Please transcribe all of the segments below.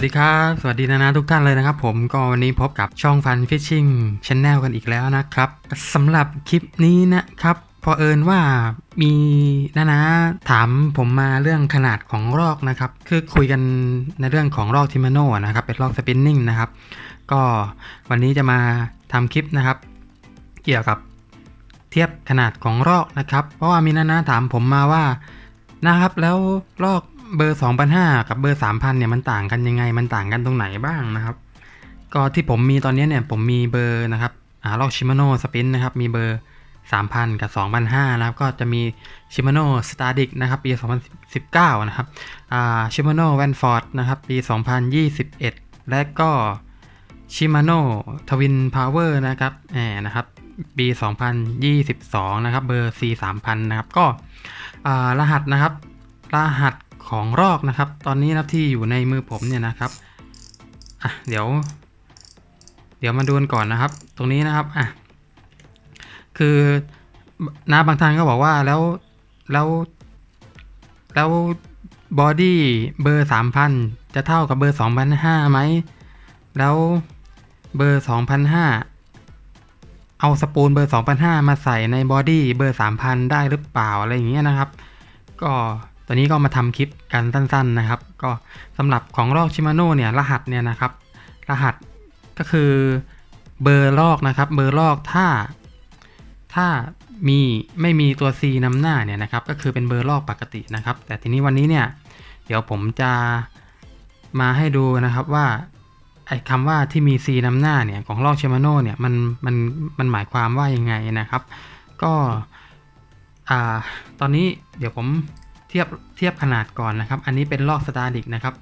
วัสดีครับ สวัสดีนะนะทุกท่านเลยนะครับ ผมก็วันนี้พบกับช่องฟันฟิชชิ่งชแนลกันอีกแล้วนะครับสำหรับคลิปนี้นะครับพอเอิญว่ามีนะนะถามผมมาเรื่องขนาดของรอกนะครับ คือคุยกันในเรื่องของรอกทิมาโนนะครับ เป็นรอกสปินนิ่งนะครับ ก็วันนี้จะมาทำคลิปนะครับ เกี่ยวกับเทียบขนาดของรอกนะครับ เพราะว่ามีนะนะถามผมมาว่านะครับแล้วลอก เบอร์ 2,500 กับเบอร์ 3,000 เนี่ยมันต่างกันยังไง มันต่างกันตรงไหนบ้างนะครับ ก็ที่ผมมีตอนนี้เนี่ยผมมีเบอร์นะครับอ่าลอกชิมาโน่สปินนะครับ มีเบอร์ 3,000 กับ 2,500 นะครับ ก็จะมีชิมาโน่สตาร์ดิกนะครับปี 2019 นะครับอ่าชิมาโน่แวนฟอร์ดนะครับปี 2021 และก็ชิมาโน่ทวินพาวเวอร์นะครับแหมนะครับปี 2022 นะครับ เบอร์ C 3,000 นะครับ ก็อ่ารหัสนะครับ รหัส ของรอกนะครับ ตอนนี้นะครับที่อยู่ในมือผมเนี่ยนะครับอะเดี๋ยว เดี๋ยวมาดูกันก่อนนะครับ ตรงนี้นะครับอะคือนะบางท่านก็บอกว่าแล้วแล้วแล้วบอดี้เบอร์สามพันจะเท่ากับเบอร์สองพันห้าไหม แล้วเบอร์สองพันห้าเอาสปูลเบอร์2,500มาใส่ในบอดี้เบอร์3,000ได้หรือเปล่าอะไรอย่างเงี้ยนะครับ ก็ ตอนนี้ก็มาทำคลิปกันสั้นๆนะครับ ก็สำหรับของลอกชิมาโน่เนี่ยรหัสเนี่ยนะครับ รหัสก็คือเบอร์ลอกนะครับเบอร์ลอกถ้า ถ้ามีไม่มีตัว C นำหน้าเนี่ยนะครับ ก็คือเป็นเบอร์ลอกปกตินะครับ แต่ทีนี้วันนี้เนี่ยเดี๋ยวผมจะมาให้ดูนะครับว่าไอ้คำว่าที่มี C นำหน้าเนี่ยของลอกเชมาโน่เนี่ยมันมันมันหมายความว่ายังไงนะครับ ก็อ่าตอนนี้เดี๋ยวผม เทียบเทียบขนาดก่อนนะครับ อันนี้เป็นลอกสตาร์ดิกนะครับ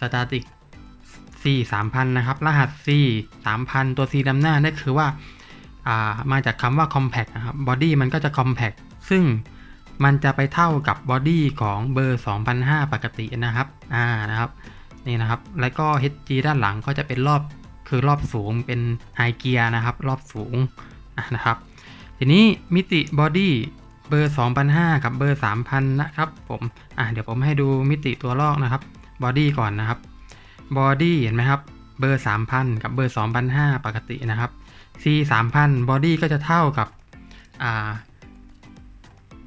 สตาร์ดิก C 3000นะครับ รหัส C 3000 ตัว C นำหน้านั่นคือว่าามาจากคำว่า compact นะครับ body มันก็จะ compact ซึ่งมันจะไปเท่ากับบอดี้ของเบอร์ 2005 ปกตินะครับ อ่า นะครับ นี่นะครับ แล้วก็ HG ด้านหลังก็จะเป็นรอบ คือรอบสูงเป็นไฮเกียร์นะครับ รอบสูงนะครับ ทีนี้มิติบอดี้ เบอร์2,500กับเบอร์ 3,000 นะครับผมอะเดี๋ยวผมให้ดูมิติตัวลอกนะครับบอดี้ก่อนนะครับบอดี้เห็นไหมครับ เบอร์ 3,000 กับเบอร์2,500ปกตินะครับ C 3,000บอดี้ก็จะเท่ากับอ่า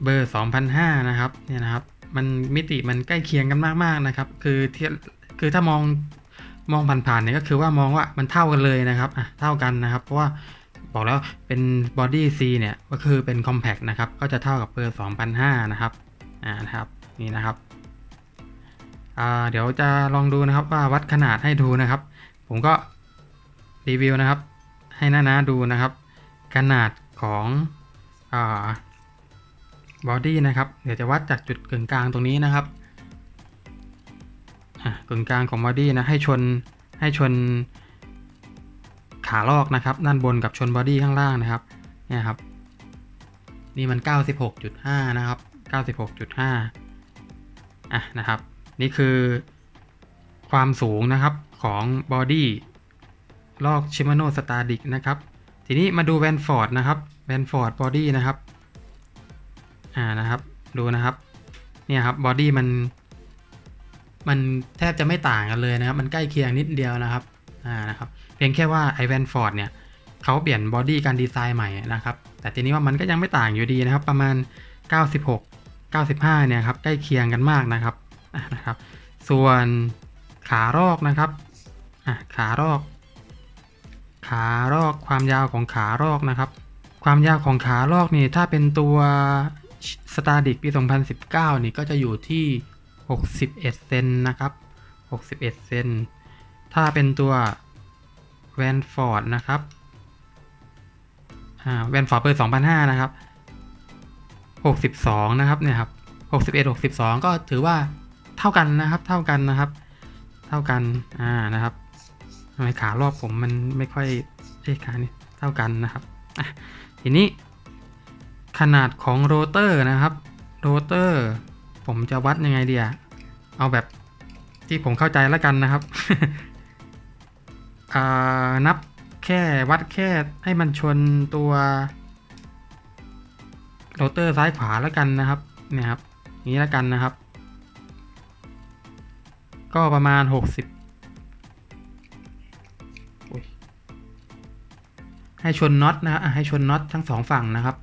เบอร์2,500นะครับเนี่ยนะครับมันมิติมันใกล้เคียงกันมากๆนะครับ คือเทียคือถ้ามองมองผ่านๆเนี่ยก็คือว่ามองว่ามันเท่ากันเลยนะครับอะเท่ากันนะครับ เพราะว่า บอกแล้วเป็นบอดี้ C เนี่ยก็คือเป็น compact นะครับ ก็จะเท่ากับเบอร์2,500นะครับ อ่านะครับนี่นะครับอ่าเดี๋ยวจะลองดูนะครับว่าวัดขนาดให้ดูนะครับ ผมก็รีวิวนะครับ ให้น้าๆดูนะครับ ขนาดของอ่าบอดี้นะครับ เดี๋ยวจะวัดจากจุดกึ่งกลางตรงนี้นะครับอะกึ่งกลางของบอดี้นะให้ชนให้ชน ขาลอกนะครับ ด้านบนกับชนบอดี้ข้างล่างนะครับเนี่ยครับ นี่มัน 96.5 นะครับ 96.5 อะนะครับ นี่คือความสูงนะครับของบอดี้ลอกชิมาโนสตาร์ดิกนะครับ ทีนี้มาดูแวนฟอร์ดนะครับแวนฟอร์ดบอดี้นะครับอ่านะครับ ดูนะครับ เนี่ยครับบอดี้มัน มันแทบจะไม่ต่างกันเลยนะครับ มันใกล้เคียงนิดเดียวนะครับ อ่านะครับ เพียงแค่ว่าไอแวนฟอร์ดเนี่ยเขาเปลี่ยนบอดี้การดีไซน์ใหม่นะครับ แต่ทีนี้ว่ามันก็ยังไม่ต่างอยู่ดีนะครับ ประมาณ 96 95 เนี่ยครับใกล้เคียงกันมากนะครับนะครับ ส่วนขารอกนะครับอะขารอก ขารอกความยาวของขารอกนะครับ ความยาวของขารอกนี่ถ้าเป็นตัวสตาร์ดิกปี 2019 นี่ก็จะอยู่ที่ 61 เซนนะครับ 61 เซน ถ้าเป็นตัว แวนฟอร์ดนะครับอ่าแวนฟอร์ดเบอร์2,500นะครับ62 นะครับเนี่ยครับ61 62 ก็ถือว่าเท่ากันนะครับ เท่ากันนะครับ เท่ากัน อ่า นะครับทำไมขารอบผมมันไม่ค่อยเอ้ขานี่เท่ากันนะครับ อะ ทีนี้ ขนาดของโรเตอร์นะครับ โรเตอร์ ผมจะวัดยังไงเดีอะเอาแบบที่ผมเข้าใจแล้วกันนะครับ นับแค่วัดแค่ให้มันชนตัวโรเตอร์ซ้ายขวาแล้วกันนะครับเนี่ยครับนี้แล้วกันนะครับ ก็ประมาณ 60 ให้ชนน็อตนะให้ชนน็อตทั้งสองฝั่งนะครับ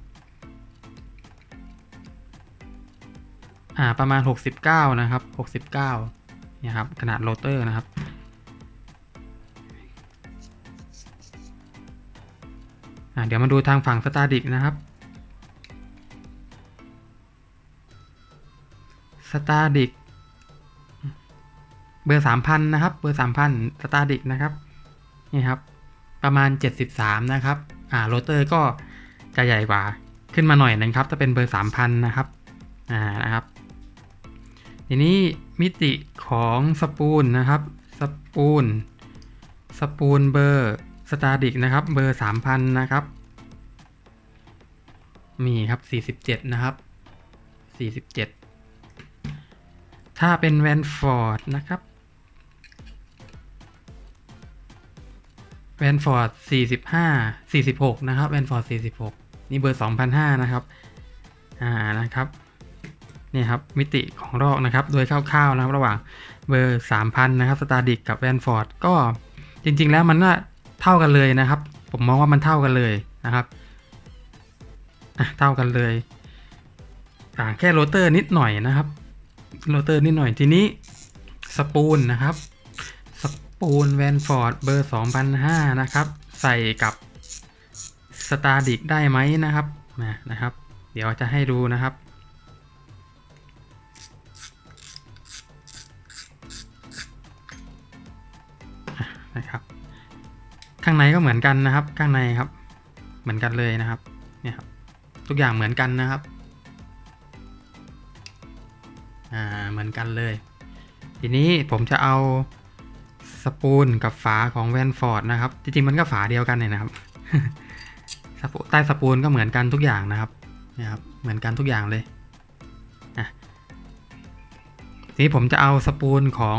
อ่าประมาณ 69 นะครับ 69เนี่ยครับขนาดโรเตอร์นะครับ เดี๋ยวมาดูทางฝั่งสตาร์ดิกนะครับสตาร์ดิกเบอร์สามพันนะครับ เบอร์สามพันสตาร์ดิกนะครับ นี่ครับ ประมาณ 73 นะครับ อ่าโรเตอร์ก็จะใหญ่กว่าขึ้นมาหน่อยนะครับ จะเป็นเบอร์3,000นะครับ อ่า นะครับ ทีนี้มิติของสปูลนะครับ สปูลสปูลเบอร์ สตาร์ดิกนะครับเบอร์3,000นะครับมีครับ47นะครับ47ถ้าเป็นแวนฟอร์ดนะครับแวนฟอร์ด45 46 นะครับแวนฟอร์ด46 นี่เบอร์2,500นะครับ อ่า นะครับ นี่ครับ มิติของรอกนะครับ โดยคร่าวๆนะครับ ระหว่างเบอร์ 3,000 นะครับ สตาร์ดิกกับแวนฟอร์ด ก็จริงๆแล้วมันน่า เท่ากันเลยนะครับ ผมมองว่ามันเท่ากันเลยนะครับอะเท่ากันเลยต่างแค่โรเตอร์นิดหน่อยนะครับโรเตอร์นิดหน่อยทีนี้สปูลนะครับสปูลแวนฟอร์ดเบอร์2005นะครับ ใส่กับสตาร์ดิกได้ไหมนะครับนะนะครับ เดี๋ยวจะให้ดูนะครับ ข้างในก็เหมือนกันนะครับ ข้างในครับ เหมือนกันเลยนะครับ เนี่ยครับ ทุกอย่างเหมือนกันนะครับ อ่า เหมือนกันเลย ทีนี้ผมจะเอาสปูลกับฝาของแวนฟอร์ดนะครับ จริงๆมันก็ฝาเดียวกันเนี่ยนะครับใต้สปูลก็เหมือนกันทุกอย่างนะครับนี่ครับ เหมือนกันทุกอย่างเลยทีนี้ผมจะเอาสปูลของ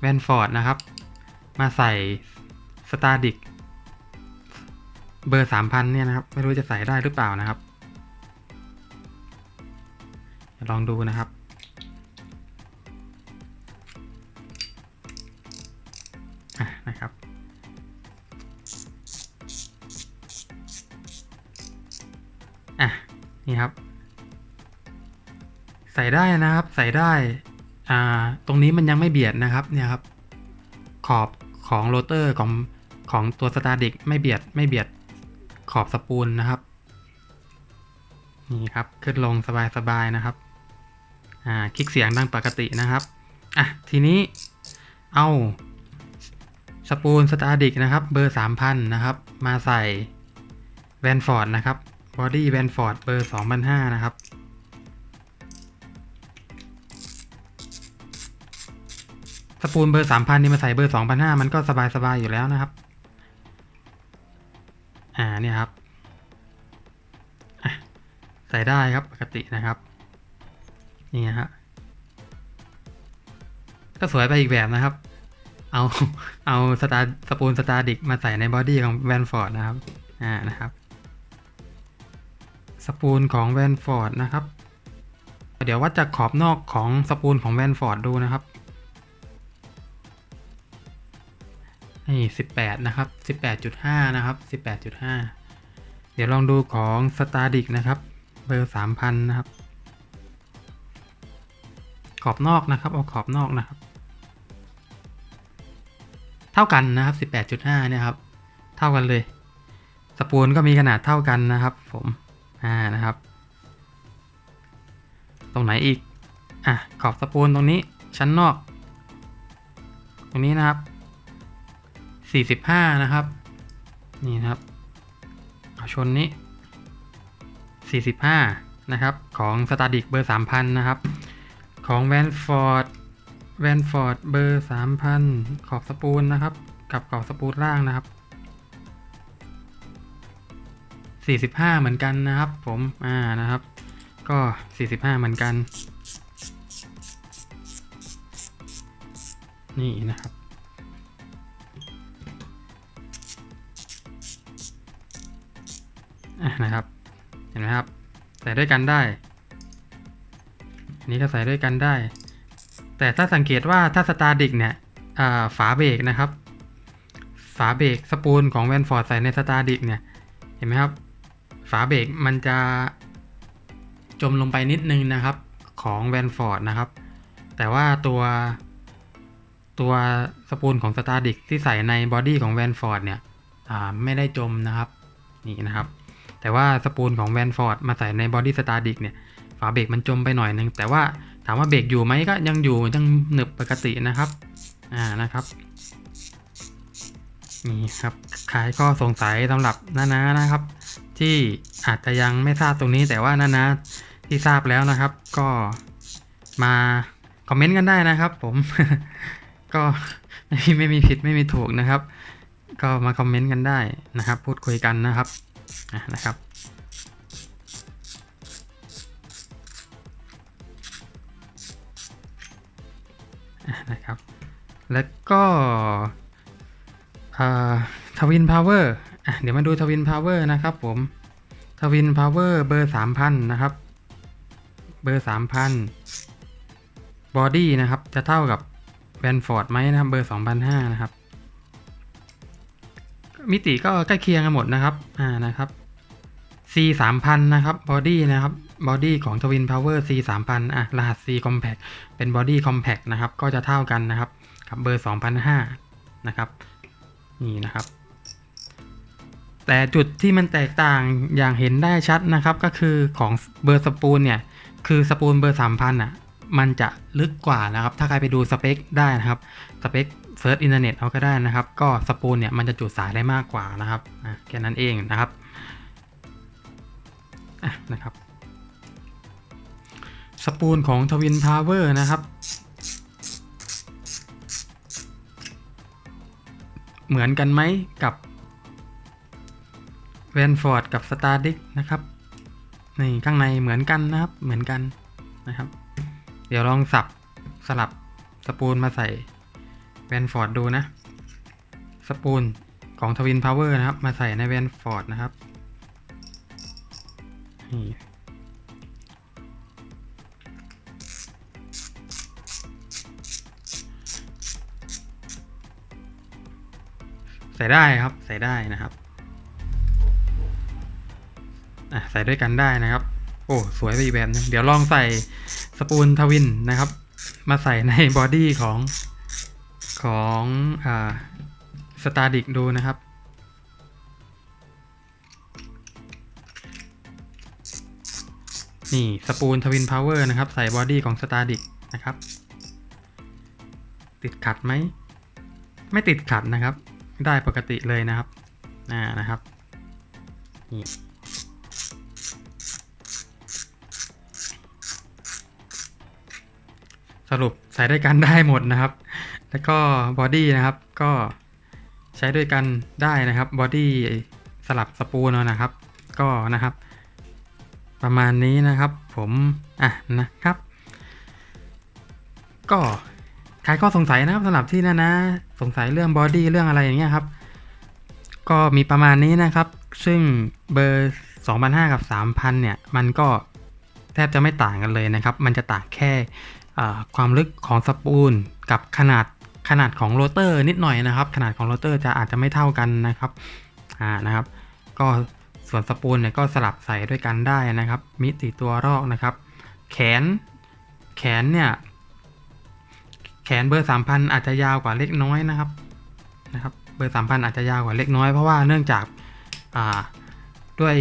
แวนฟอร์ดนะครับ มาใส่ สตาร์ดิกเบอร์สามพันเนี่ยนะครับ ไม่รู้จะใส่ได้หรือเปล่านะครับ ลองดูนะครับอะนะครับ อะ นี่ครับ ใส่ได้นะครับ ใส่ได้ อ่า ตรงนี้มันยังไม่เบียดนะครับ เนี่ยครับ ขอบของโรเตอร์ของ ของตัวสตาร์ดิกไม่เบียดไม่เบียดขอบสปูลนะครับ นี่ครับขึ้นลงสบายๆนะครับ อ่าคลิกเสียงดังปกตินะครับอะทีนี้เอาสปูลสตาร์ดิกนะครับเบอร์ 3,000 นะครับ มาใส่แวนฟอร์ดนะครับบอดี้แวนฟอร์ดเบอร์2,500นะครับสปูลเบอร์ 3,000 นี่มาใส่เบอร์2,500มันก็สบายๆอยู่แล้วนะครับ เนี่ยครับใส่ได้ครับปกตินะครับนี่นะฮะก็สวยไปอีกแบบนะครับ เอาเอาสตาสปูลสตาร์ดิกมาใส่ในบอดี้ของแวนฟอร์ดนะครับอ่านะครับ สปูลของแวนฟอร์ดนะครับ เดี๋ยววัดจากขอบนอกของสปูลของแวนฟอร์ดดูนะครับ นี่สิบแปดนะครับสิบแปดจุดห้านะครับสิบแปดจุดห้าเดี๋ยวลองดูของสตาร์ดิกนะครับ เบอร์สามพันนะครับ ขอบนอกนะครับ เอาขอบนอกนะครับ เท่ากันนะครับ18.5เนี่ยครับ เท่ากันเลย สปูลก็มีขนาดเท่ากันนะครับ ผม อ่านะครับ ตรงไหนอีก อะ ขอบสปูลตรงนี้ชั้นนอก ตรงนี้นะครับ 45 นะครับ นี่นะครับเอาชนนี้ 45 นะครับ ของสตาร์ดิกเบอร์ 3,000 นะครับ ของแวนฟอร์ดแวนฟอร์ดเบอร์สามพันขอบสปูลนะครับ กับขอบสปูลล่างนะครับสี่สิบห้าเหมือนกันนะครับ ผม อ่า นะครับ ก็สี่สิบห้าเหมือนกัน นี่นะครับ นะครับ เห็นไหมครับ ใส่ด้วยกันได้ อันนี้ก็ใส่ด้วยกันได้ แต่ถ้าสังเกตว่าถ้าสตาร์ดิกเนี่ยฝาเบรกนะครับ ฝาเบรกสปูลของแวนฟอร์ดใส่ในสตาร์ดิกเนี่ย เห็นไหมครับ ฝาเบรกมันจะจมลงไปนิดนึงนะครับของแวนฟอร์ดนะครับ แต่ว่าตัวตัวสปูลของสตาร์ดิกที่ใส่ในบอดี้ของแวนฟอร์ดเนี่ยไม่ได้จมนะครับ นี่นะครับ แต่ว่าสปูลของแวนฟอร์ดมาใส่ในบอดี้สตาร์ดิกเนี่ยฝาเบรกมันจมไปหน่อยนึง แต่ว่าถามว่าเบรกอยู่ไหมก็ยังอยู่ยังหนึบปกตินะครับ อ่านะครับนี่ครับขายข้อสงสัยสำหรับนานานะครับ ที่อาจจะยังไม่ทราบตรงนี้แต่ว่านานาที่ทราบแล้วนะครับ ก็มาคอมเมนต์กันได้นะครับ ผม ก็ไม่มีไม่มีผิดไม่มีถูกนะครับ ก็มาคอมเมนต์กันได้นะครับ พูดคุยกันนะครับ นะครับนะครับ แล้วก็ทวินพาวเวอร์เดี๋ยวมาดูทวินพาวเวอร์นะครับผมทวินพาวเวอร์เบอร์สามพันนะครับ เบอร์สามพันบอดี้นะครับ จะเท่ากับแวนฟอร์ดไหมนะครับ เบอร์สองพันห้านะครับ มิติก็ใกล้เคียงกันหมดนะครับ อ่านะครับ C 3 0 0 0นะครับบอดี้นะครับบอดี้ของ Twin Power C 3 0 0 0อะรหัส C Compact เป็นบอดี้ Compact นะครับ ก็จะเท่ากันนะครับ กับเบอร์ 2005 นะครับ นี่นะครับ แต่จุดที่มันแตกต่างอย่างเห็นได้ชัดนะครับ ก็คือของเบอร์สปูลเนี่ย คือสปูลเบอร์ 3000อะ มันจะลึกกว่านะครับ ถ้าใครไปดูสเปคได้นะครับ สเปค เซิร์ชอินเทอร์เน็ตเอาก็ได้นะครับ ก็สปูลเนี่ยมันจะจุดสายได้มากกว่านะครับแค่นั้นเองนะครับะนะครับสปูลของทวินพาวเวอร์นะครับ เหมือนกันไหมกับแวนฟอร์ดกับสตาร์ดิกนะครับนี่ข้างในเหมือนกันนะครับเหมือนกันนะครับ เดี๋ยวลองสับสลับสปูลมาใส่ นฟอร์ดดูนะ สปูลของทวินพาวเวอร์นะครับ มาใส่ในแวนฟอร์ดนะครับนี่ใส่ได้ครับ ใส่ได้นะครับอะใส่ด้วยกันได้นะครับ โอ้สวยไปอีกแบบนึงเดี๋ยวลองใส่สปูลทวินนะครับ มาใส่ในบอดี้ของ ของอ่าสตาร์ดิกดูนะครับ นี่สปูลทวินพาวเวอร์นะครับ ใส่บอดี้ของสตาร์ดิกนะครับ ติดขัดไหม ไม่ติดขัดนะครับ ได้ปกติเลยนะครับอ่านะครับนี่สรุปใส่ได้กันได้หมดนะครับ แล้วก็บอดี้นะครับก็ใช้ด้วยกันได้นะครับบอดี้สลับสปูลเอานะครับ ก็นะครับ ประมาณนี้นะครับผมอะนะครับ ก็ใครก็สงสัยนะครับสำหรับที่นะนะสงสัยเรื่องบอดี้เรื่องอะไรอย่างเงี้ยครับ ก็มีประมาณนี้นะครับ ซึ่งเบอร์2,500กับ3,000เนี่ย มันก็แทบจะไม่ต่างกันเลยนะครับ มันจะต่างแค่ความลึกของสปูลกับขนาด ขนาดของโรเตอร์นิดหน่อยนะครับ ขนาดของโรเตอร์จะอาจจะไม่เท่ากันนะครับอ่านะครับ ก็ส่วนสปูลเนี่ยก็สลับใส่ด้วยกันได้นะครับ มิติตัวรอกนะครับ แขนแขนเนี่ยแขนเบอร์สามพันอาจจะยาวกว่าเล็กน้อยนะครับนะครับเบอร์สามพันอาจจะยาวกว่าเล็กน้อยเพราะว่าเนื่องจากอ่าด้วย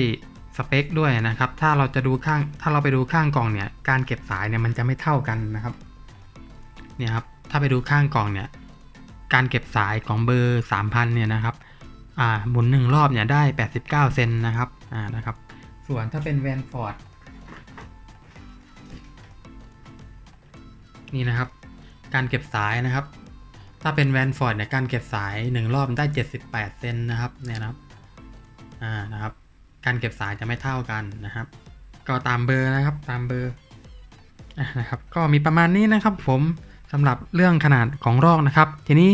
สเปคด้วยนะครับ ถ้าเราจะดูข้างถ้าเราไปดูข้างกล่องเนี่ยการเก็บสายเนี่ยมันจะไม่เท่ากันนะครับเนี่ยครับ ถ้าไปดูข้างกล่องเนี่ย การเก็บสายของเบอร์ 3,000 เนี่ยนะครับ อ่าหมุนหนึ่งรอบเนี่ยได้ 89 เซนนะครับ อ่า นะครับ ส่วนถ้าเป็นแวนฟอร์ดนี่นะครับ การเก็บสายนะครับ ถ้าเป็นแวนฟอร์ดเนี่ย การเก็บสายหนึ่งรอบได้ 78 เซนนะครับ เนี่ยนะครับ อ่า นะครับ การเก็บสายจะไม่เท่ากันนะครับ ก็ตามเบอร์นะครับ ตามเบอร์อะนะครับ ก็มีประมาณนี้นะครับผม สำหรับเรื่องขนาดของรอกนะครับ ทีนี้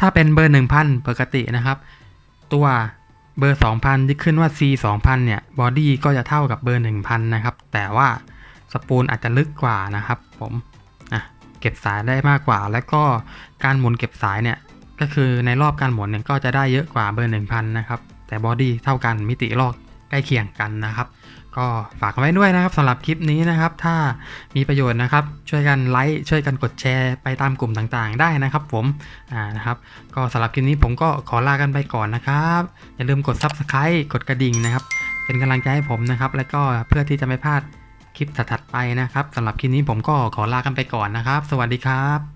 ถ้าเป็นเบอร์ 1000 ปกตินะครับ ตัวเบอร์ 2000 ที่ขึ้นว่า C 2000 เนี่ยบอดี้ก็จะเท่ากับเบอร์ 1000 นะครับ แต่ว่าสปูลอาจจะลึกกว่านะครับ ผมอะเก็บสายได้มากกว่า แล้วก็การหมุนเก็บสายเนี่ยก็คือในรอบการหมุนเนี่ยก็จะได้เยอะกว่าเบอร์ 1000 นะครับ แต่บอดี้เท่ากันมิติโลก ใกล้เคียงกันนะครับ ก็ฝากไว้ด้วยนะครับสำหรับคลิปนี้นะครับ ถ้ามีประโยชน์นะครับ ช่วยกันไลค์ช่วยกันกดแชร์ไปตามกลุ่มต่างๆ ได้นะครับ ผมอ่านะครับ ก็สำหรับคลิปนี้ผมก็ขอลากันไปก่อนนะครับ อย่าลืมกด Subscribe กดกระดิ่งนะครับ เป็นกำลังใจให้ผมนะครับ แล้วก็เพื่อที่จะไม่พลาดคลิปถัดๆไปนะครับสำหรับคลิปนี้ผมก็ขอลากันไปก่อนนะครับ สวัสดีครับ